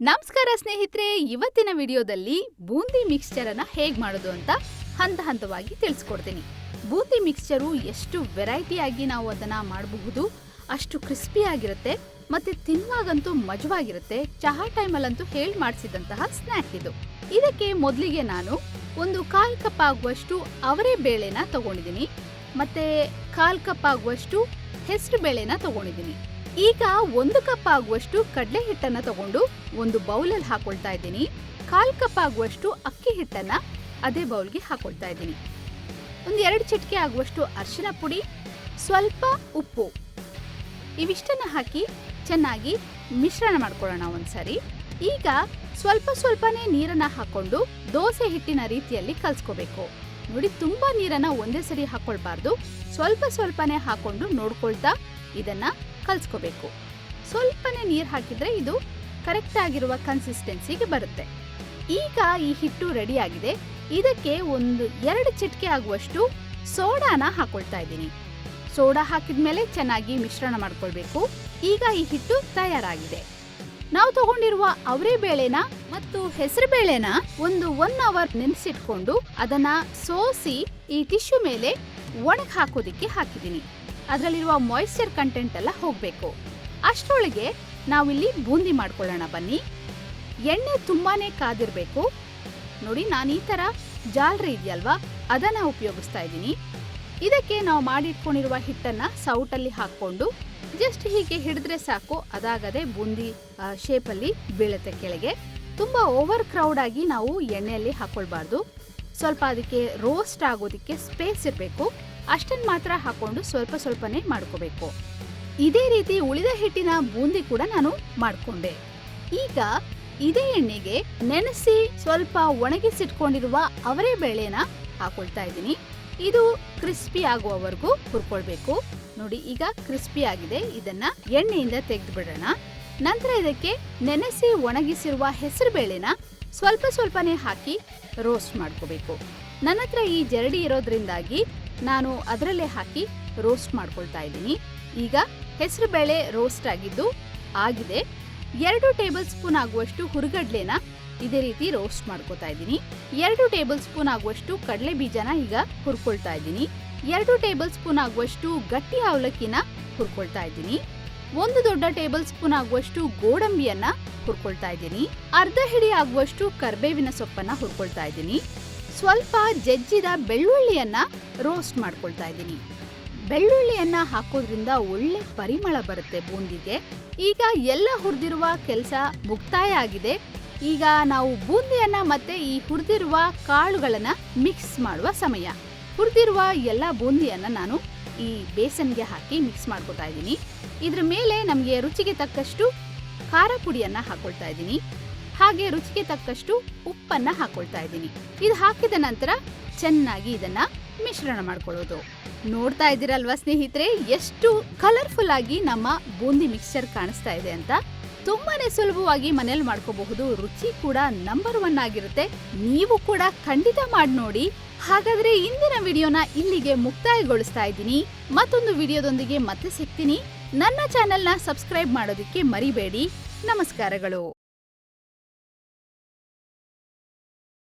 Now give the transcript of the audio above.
ನಮಸ್ಕಾರ ಸ್ನೇಹಿತರೆ, ಇವತ್ತಿನ ವಿಡಿಯೋದಲ್ಲಿ ಬೂಂದಿ ಮಿಕ್ಸ್ಚರ್ ಅನ್ನ ಹೇಗ್ ಮಾಡೋದು ಅಂತ ಹಂತ ಹಂತವಾಗಿ ತಿಳಿಸ್ಕೊಡ್ತೀನಿ. ಬೂಂದಿ ಮಿಕ್ಸ್ಚರು ಎಷ್ಟು ವೆರೈಟಿ ಆಗಿ ನಾವು ಅದನ್ನ ಮಾಡಬಹುದು, ಅಷ್ಟು ಕ್ರಿಸ್ಪಿಯಾಗಿರುತ್ತೆ ಮತ್ತೆ ತಿನ್ನುವಾಗಂತೂ ಮಜವಾಗಿರುತ್ತೆ, ಚಹಾ ಟೈಮಲ್ಲಂತೂ ಹೇಳಿ ಮಾಡಿಸಿದಂತಹ ಸ್ನ್ಯಾಕ್ ಇದು. ಇದಕ್ಕೆ ಮೊದಲಿಗೆ ನಾನು ಒಂದು ಕಾಲ್ ಕಪ್ ಆಗುವಷ್ಟು ಅವರೆ ಬೇಳೆನ ತಗೊಂಡಿದ್ದೀನಿ, ಮತ್ತೆ ಕಾಲ್ ಕಪ್ ಆಗುವಷ್ಟು ಹೆಸರು ಬೇಳೆನ ತಗೊಂಡಿದ್ದೀನಿ. ಈಗ ಒಂದು ಕಪ್ ಆಗುವಷ್ಟು ಕಡಲೆ ಹಿಟ್ಟನ್ನ ತಗೊಂಡು ಒಂದು ಬೌಲಲ್ಲಿ ಹಾಕೊಳ್ತಾ ಇದ್ದೀನಿ. ಕಾಲ್ ಕಪ್ ಆಗುವಷ್ಟು ಅಕ್ಕಿ ಹಿಟ್ಟನ್ನ ಅದೇ ಬೌಲ್ಗೆ ಹಾಕೊಳ್ತಾ ಇದ್ದೀನಿ. ಒಂದು ಎರಡು ಚಿಟಿಕೆ ಆಗುವಷ್ಟು ಅರಿಶಿನ ಪುಡಿ, ಸ್ವಲ್ಪ ಉಪ್ಪು. ಇವಿಷ್ಟನ್ನ ಹಾಕಿ ಚೆನ್ನಾಗಿ ಮಿಶ್ರಣ ಮಾಡ್ಕೊಳ್ಳೋಣ ಒಂದ್ಸರಿ. ಈಗ ಸ್ವಲ್ಪ ಸ್ವಲ್ಪನೇ ನೀರನ್ನ ಹಾಕೊಂಡು ದೋಸೆ ಹಿಟ್ಟಿನ ರೀತಿಯಲ್ಲಿ ಕಲ್ಸ್ಕೋಬೇಕು. ನೋಡಿ ತುಂಬಾ ನೀರನ್ನ ಒಂದೇ ಸರಿ ಹಾಕೊಳ್ಬಾರ್ದು. ಸ್ವಲ್ಪ ಸ್ವಲ್ಪನೇ ಹಾಕೊಂಡು ನೋಡ್ಕೊಳ್ತಾ ಇದನ್ನ ಕಲ್ಸ್ಕೋಬೇಕು. ಸ್ವಲ್ಪನೇ ನೀರು ಹಾಕಿದರೆ ಇದು ಕರೆಕ್ಟ್ ಆಗಿರುವ ಕನ್ಸಿಸ್ಟೆನ್ಸಿಗೆ ಬರುತ್ತೆ. ಈಗ ಈ ಹಿಟ್ಟು ರೆಡಿಯಾಗಿದೆ. ಇದಕ್ಕೆ ಒಂದು ಎರಡು ಚಿಟಿಕೆ ಆಗುವಷ್ಟು ಸೋಡಾನ ಹಾಕೊಳ್ತಾ ಇದ್ದೀನಿ. ಸೋಡಾ ಹಾಕಿದ ಮೇಲೆ ಚೆನ್ನಾಗಿ ಮಿಶ್ರಣ ಮಾಡ್ಕೊಳ್ಬೇಕು. ಈಗ ಈ ಹಿಟ್ಟು ತಯಾರಾಗಿದೆ. ನಾವು ತಗೊಂಡಿರುವ ಅವರೆ ಬೇಳೆನ ಮತ್ತು ಹೆಸರು ಬೇಳೆನ ಒಂದು ಒನ್ ಅವರ್ ನೆನೆಸಿಟ್ಕೊಂಡು ಅದನ್ನ ಸೋಸಿ ಈ ಟಿಶ್ಯೂ ಮೇಲೆ ಒಣಗಿ ಹಾಕೋದಿಕ್ಕೆ ಹಾಕಿದ್ದೀನಿ. ಅದರಲ್ಲಿರುವ ಮಾಯಿಶ್ಚರ್ ಕಂಟೆಂಟ್ ಎಲ್ಲ ಹೋಗಬೇಕು. ಅಷ್ಟರೊಳಗೆ ನಾವಿಲ್ಲಿ ಬೂಂದಿ ಮಾಡ್ಕೊಳ್ಳೋಣ ಬನ್ನಿ. ಎಣ್ಣೆ ತುಂಬಾನೇ ಕಾದಿರಬೇಕು. ನೋಡಿ, ನಾನು ಈ ಥರ ಜಾಲ್ರಿ ಇದೆಯಲ್ವಾ? ಅದನ್ನು ಉಪಯೋಗಿಸ್ತಾ ಇದ್ದೀನಿ. ಇದಕ್ಕೆ ನಾವು ಮಾಡಿಟ್ಕೊಂಡಿರುವ ಹಿಟ್ಟನ್ನು ಸೌಟಲ್ಲಿ ಹಾಕ್ಕೊಂಡು ಜಸ್ಟ್ ಹೀಗೆ ಹಿಡಿದ್ರೆ ಸಾಕು. ಅದಾಗದೆ ಬೂಂದಿ ಶೇಪಲ್ಲಿ ಬೀಳುತ್ತೆ ಕೆಳಗೆ. ತುಂಬ ಓವರ್ ಕ್ರೌಡ್ ಆಗಿ ನಾವು ಎಣ್ಣೆಯಲ್ಲಿ ಹಾಕ್ಕೊಳ್ಬಾರ್ದು ಸ್ವಲ್ಪ ಅದಕ್ಕೆ ರೋಸ್ಟ್ ಆಗೋದಕ್ಕೆ ಸ್ಪೇಸ್ ಇರಬೇಕು. ಅಷ್ಟನ್ನು ಮಾತ್ರ ಹಾಕೊಂಡು ಸ್ವಲ್ಪ ಸ್ವಲ್ಪನೇ ಮಾಡ್ಕೋಬೇಕು. ಇದೇ ರೀತಿ ಉಳಿದ ಹಿಟ್ಟಿನ ಬೂಂದಿ ಕೂಡ ನಾನು ಮಾಡಿಕೊಂಡೆ. ಈಗ ಇದೇ ಎಣ್ಣೆಗೆ ನೆನೆಸಿ ಸ್ವಲ್ಪ ಒಣಗಿಸಿಟ್ಕೊಂಡಿರುವ ಅವರೇ ಬೇಳೆನ ಹಾಕೊಳ್ತಾ ಇದ್ದೀನಿ. ಇದು ಕ್ರಿಸ್ಪಿ ಆಗುವವರೆಗೂ ಹುರ್ಕೊಳ್ಬೇಕು. ನೋಡಿ, ಈಗ ಕ್ರಿಸ್ಪಿ ಆಗಿದೆ. ಇದನ್ನ ಎಣ್ಣೆಯಿಂದ ತೆಗೆದು ಬಿಡೋಣ ನಂತರ ಇದಕ್ಕೆ ನೆನೆಸಿ ಒಣಗಿಸಿರುವ ಹೆಸರು ಬೇಳೆನ ಸ್ವಲ್ಪ ಸ್ವಲ್ಪನೇ ಹಾಕಿ ರೋಸ್ಟ್ ಮಾಡ್ಕೋಬೇಕು. ನನ್ನ ಹತ್ರ ಈ ಜರಡಿ ಇರೋದ್ರಿಂದಾಗಿ ನಾನು ಅದರಲ್ಲೇ ಹಾಕಿ ರೋಸ್ಟ್ ಮಾಡ್ಕೊಳ್ತಾ ಇದ್ದೀನಿ. ಈಗ ಹೆಸರು ಬೇಳೆ ರೋಸ್ಟ್ ಆಗಿದ್ದು ಆಗಿದೆ. ಎರಡು ಟೇಬಲ್ ಸ್ಪೂನ್ ಆಗುವಷ್ಟು ಹುರುಗಡ್ಲೆನ ಇದೇ ರೀತಿ ರೋಸ್ಟ್ ಮಾಡ್ಕೊತಾ ಇದ್ದೀನಿ. ಎರಡು ಟೇಬಲ್ ಸ್ಪೂನ್ ಆಗುವಷ್ಟು ಕಡಲೆ ಬೀಜನ ಈಗ ಹುರ್ಕೊಳ್ತಾ ಇದ್ದೀನಿ. ಎರಡು ಟೇಬಲ್ ಸ್ಪೂನ್ ಆಗುವಷ್ಟು ಗಟ್ಟಿ ಅವಲಕ್ಕಿನ ಹುರ್ಕೊಳ್ತಾ ಇದ್ದೀನಿ. ಒಂದು ದೊಡ್ಡ ಟೇಬಲ್ ಸ್ಪೂನ್ ಆಗುವಷ್ಟು ಗೋಡಂಬಿಯನ್ನ ಹುರ್ಕೊಳ್ತಾ ಇದ್ದೀನಿ. ಅರ್ಧ ಹಿಡಿ ಆಗುವಷ್ಟು ಕರ್ಬೇವಿನ ಸೊಪ್ಪನ್ನ ಹುರ್ಕೊಳ್ತಾ ಇದ್ದೀನಿ. ಸ್ವಲ್ಪ ಜಜ್ಜಿದ ಬೆಳ್ಳುಳ್ಳಿಯನ್ನ ರೋಸ್ಟ್ ಮಾಡ್ಕೊಳ್ತಾ ಇದ್ದೀನಿ. ಬೆಳ್ಳುಳ್ಳಿಯನ್ನ ಹಾಕೋದ್ರಿಂದ ಒಳ್ಳೆ ಪರಿಮಳ ಬರುತ್ತೆ ಬೂಂದಿಗೆ. ಈಗ ಎಲ್ಲ ಹುರಿದಿರುವ ಕೆಲಸ ಮುಕ್ತಾಯ ಆಗಿದೆ. ಈಗ ನಾವು ಬೂಂದಿಯನ್ನ ಮತ್ತೆ ಈ ಹುರಿದಿರುವ ಕಾಳುಗಳನ್ನ ಮಿಕ್ಸ್ ಮಾಡುವ ಸಮಯ. ಹುರಿದಿರುವ ಎಲ್ಲ ಬೂಂದಿಯನ್ನ ನಾನು ಈ ಬೇಸನ್ಗೆ ಹಾಕಿ ಮಿಕ್ಸ್ ಮಾಡ್ಕೊತಾ ಇದ್ದೀನಿ. ಇದ್ರ ಮೇಲೆ ನಮಗೆ ರುಚಿಗೆ ತಕ್ಕಷ್ಟು ಖಾರ ಪುಡಿಯನ್ನ ಹಾಕೊಳ್ತಾ ಇದ್ದೀನಿ. ಹಾಗೆ ರುಚಿಗೆ ತಕ್ಕಷ್ಟು ಉಪ್ಪನ್ನ ಹಾಕೊಳ್ತಾ ಇದ್ದೀನಿ. ಇದು ಹಾಕಿದ ನಂತರ ಚೆನ್ನಾಗಿ ಇದನ್ನ ಮಿಶ್ರಣ ಮಾಡ್ಕೊಳ್ಳೋದು. ನೋಡ್ತಾ ಇದ್ದೀರಲ್ವಾ ಸ್ನೇಹಿತರೆ, ಎಷ್ಟು ಕಲರ್ಫುಲ್ ಆಗಿ ನಮ್ಮ ಬೂಂದಿ ಮಿಕ್ಸ್ಚರ್ ಕಾಣಿಸ್ತಾ ಇದೆ ಅಂತ. ತುಂಬಾನೇ ಸುಲಭವಾಗಿ ಮನೇಲಿ ಮಾಡ್ಕೋಬಹುದು, ರುಚಿ ಕೂಡ ನಂಬರ್ ಒನ್ ಆಗಿರುತ್ತೆ. ನೀವು ಕೂಡ ಖಂಡಿತ ಮಾಡಿ ನೋಡಿ. ಹಾಗಾದ್ರೆ ಇಂದಿನ ವಿಡಿಯೋನ ಇಲ್ಲಿಗೆ ಮುಕ್ತಾಯಗೊಳಿಸ್ತಾ ಇದ್ದೀನಿ. ಮತ್ತೊಂದು ವಿಡಿಯೋದೊಂದಿಗೆ ಮತ್ತೆ ಸಿಗ್ತೀನಿ. ನನ್ನ ಚಾನೆಲ್ನ ಸಬ್ಸ್ಕ್ರೈಬ್ ಮಾಡೋದಕ್ಕೆ ಮರಿಬೇಡಿ. ನಮಸ್ಕಾರಗಳು.